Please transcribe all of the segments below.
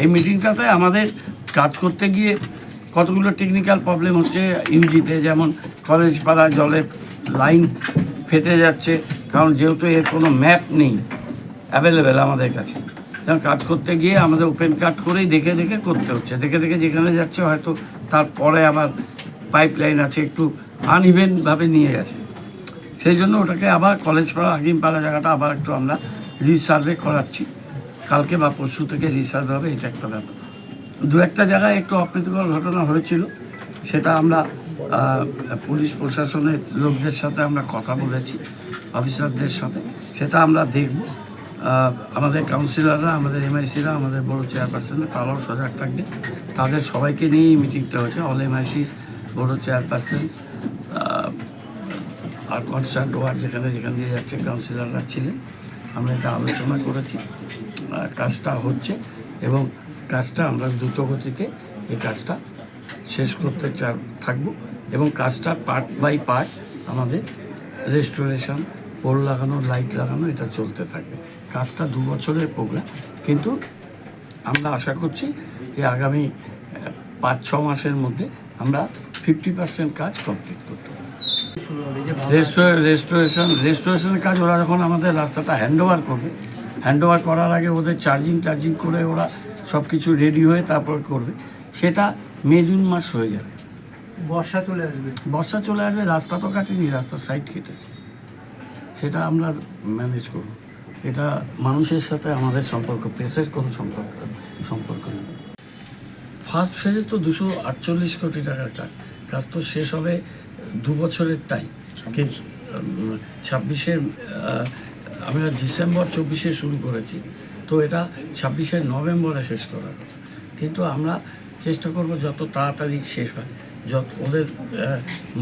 এই মিটিংটাতে আমাদের কাজ করতে গিয়ে কতগুলো টেকনিক্যাল প্রবলেম হচ্ছে ইউজিতে, যেমন কলেজ পাড়া জলের লাইন ফেটে যাচ্ছে, কারণ যেহেতু এর কোনো ম্যাপ নেই অ্যাভেলেবেল আমাদের কাছে। যেমন কাজ করতে গিয়ে আমাদের ওপেন কাট করেই দেখে দেখে করতে হচ্ছে। দেখে দেখে যেখানে যাচ্ছে হয়তো তারপরে আবার পাইপ লাইন আছে, একটু আনইভেনভাবে নিয়ে গেছে। সেই জন্য ওটাকে আবার কলেজ পাড়া, হাকিমপাড়া জায়গাটা আবার একটু আমরা রিসার্ভে করাচ্ছি। কালকে বা পরশু থেকে রিসার্ভে হবে, এটা একটা ব্যাপার। দু একটা জায়গায় একটু অপ্রীতিকর ঘটনা হয়েছিল। সেটা আমরা পুলিশ প্রশাসনের লোকদের সাথে আমরা কথা বলেছি, অফিসারদের সাথে। সেটা আমরা দেখব। আমাদের কাউন্সিলররা আমাদের এমআইসিরা আমাদের বড় চেয়ারপারসনরা তারাও সজাগ থাকবে। তাদের সবাইকে নিয়েই মিটিংটা হয়েছে। অল এমআইসিস বড় চেয়ারপারসন আর কনসার্ট ওয়ার্ড যেখানে যেখানে দিয়ে যাচ্ছে কাউন্সিলররা ছিলেন। আমরা এটা আলোচনা করেছি। কাজটা হচ্ছে এবং কাজটা আমরা দ্রুত গতিতে এই কাজটা শেষ করতে চা থাকব এবং কাজটা পার্ট বাই পার্ট আমাদের রেস্টোরেশন পোল লাগানো লাইট লাগানো এটা চলতে থাকবে। কাজটা দু বছরের প্রোগ্রাম কিন্তু আমরা আশা করছি যে আগামী পাঁচ ছ মাসের মধ্যে আমরা ফিফটি পার্সেন্ট কাজ কমপ্লিট করতে পারব। রেস্টোরেশন রেস্টোরেশনের কাজ ওরা যখন আমাদের রাস্তাটা হ্যান্ড ওভার করবে হ্যান্ড ওভার করার আগে ওদের চার্জিং টার্জিং করে ওরা সব কিছু রেডি হয়ে তারপর করবে। সেটা মে জুন মাস হয়ে যাবে। বর্ষা চলে আসবে। বর্ষা চলে আসবে রাস্তা তো কাটেনি রাস্তার সাইড কেটেছে। সেটা আমরা ম্যানেজ করব। এটা মানুষের সাথে আমাদের সম্পর্ক প্রেসের কোনো সম্পর্ক সম্পর্ক নেই। ফার্স্ট ফেজে তো দুশো আটচল্লিশ কোটি টাকার কাজ। কাজ তো শেষ হবে দু বছরের টাইম কিন্তু ছাব্বিশের আমরা ডিসেম্বর চব্বিশে শুরু করেছি। তো এটা ছাব্বিশে নভেম্বরে শেষ করার কথা কিন্তু আমরা চেষ্টা করব যত তাড়াতাড়ি শেষ হয়। যত ওদের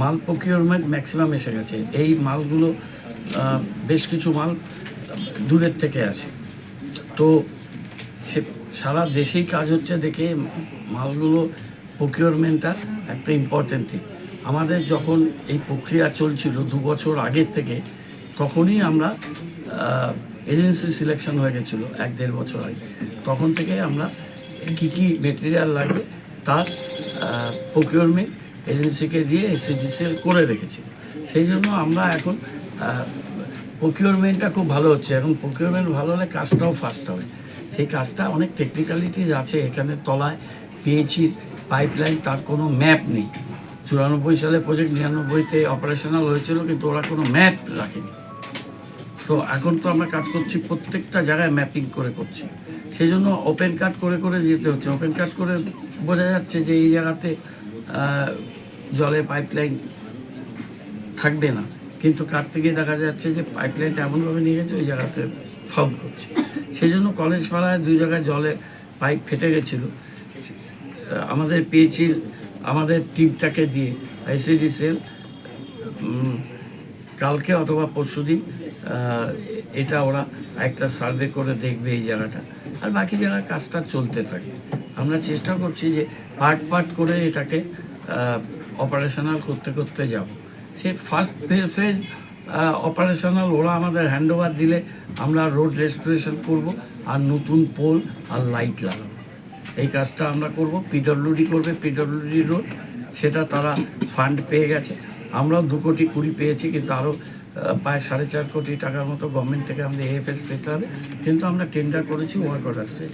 মাল প্রকিউরমেন্ট ম্যাক্সিমাম এসে গেছে। এই মালগুলো বেশ কিছু মাল দূরের থেকে আসে। তো সে সারা দেশেই কাজ হচ্ছে দেখে মালগুলো প্রকিউরমেন্টটা একটা ইম্পর্টেন্ট থিং আমাদের যখন এই প্রক্রিয়া চলছিল দু বছর আগের থেকে তখনই আমরা এজেন্সি সিলেকশন হয়ে গেছিল এক দেড় বছর আগে। তখন থেকে আমরা কী কী মেটেরিয়াল লাগবে তার প্রকিউরমেন্ট এজেন্সিকে দিয়ে এসিডিসিএল করে রেখেছি। সেই জন্য আমরা এখন প্রকিউরমেন্টটা খুব ভালো হচ্ছে। এখন প্রকিউরমেন্ট ভালো হলে কাজটাও ফাস্ট হবে। সেই কাজটা অনেক টেকনিক্যালিটিস আছে এখানে তলায় পেয়েছি পাইপলাইন তার কোনো ম্যাপ নেই। চুরানব্বই সালে প্রজেক্ট নিরানব্বইতে অপারেশনাল হয়েছিল, কিন্তু ওরা কোনো ম্যাপ রাখেনি। তো এখন তো আমরা কাজ করছি প্রত্যেকটা জায়গায় ম্যাপিং করে করছি। সেই জন্য ওপেন কাট করে করে যেতে হচ্ছে। ওপেন কাট করে বোঝা যাচ্ছে যে এই জায়গাতে আহ, জলে পাইপলাইন থাকবে না। কিন্তু কাটতে গিয়ে দেখা যাচ্ছে যে পাইপলাইনটা এমনভাবে নিয়ে গেছে ওই জায়গাতে ফাউল করছে। সেই জন্য কলেজ পাড়ায় দুই জায়গায় জলে পাইপ ফেটে গেছিল। আমাদের পেয়েছি আমাদের টিমটাকে দিয়ে আইসিডি সেল কালকে অথবা পরশুদিন আহ, এটা ওরা একটা সার্ভে করে দেখবে এই জায়গাটা। আর বাকি জায়গায় কাজটা চলতে থাকে, আমরা চেষ্টা করছি যে পার্ট পার্ট করে এটাকে অপারেশনাল করতে করতে যাব। সেই ফার্স্ট ফেজ অপারেশনাল ওরা আমাদের হ্যান্ড ওভার দিলে আমরা রোড রেস্টোরেশন করব, আর নতুন পোল আর লাইট লাগাবো। এই কাজটা আমরা করব পিডব্লিউডি করবে পিডব্লিউডি রোড সেটা তারা ফান্ড পেয়ে গেছে। আমরাও দু কোটি কুড়ি পেয়েছি, কিন্তু আরও প্রায় সাড়ে চার কোটি টাকার মতো গভর্নমেন্ট থেকে আমাদের এএফএস পেতে হবে। কিন্তু আমরা টেন্ডার করেছি ওয়ার্ক অর্ডার আছে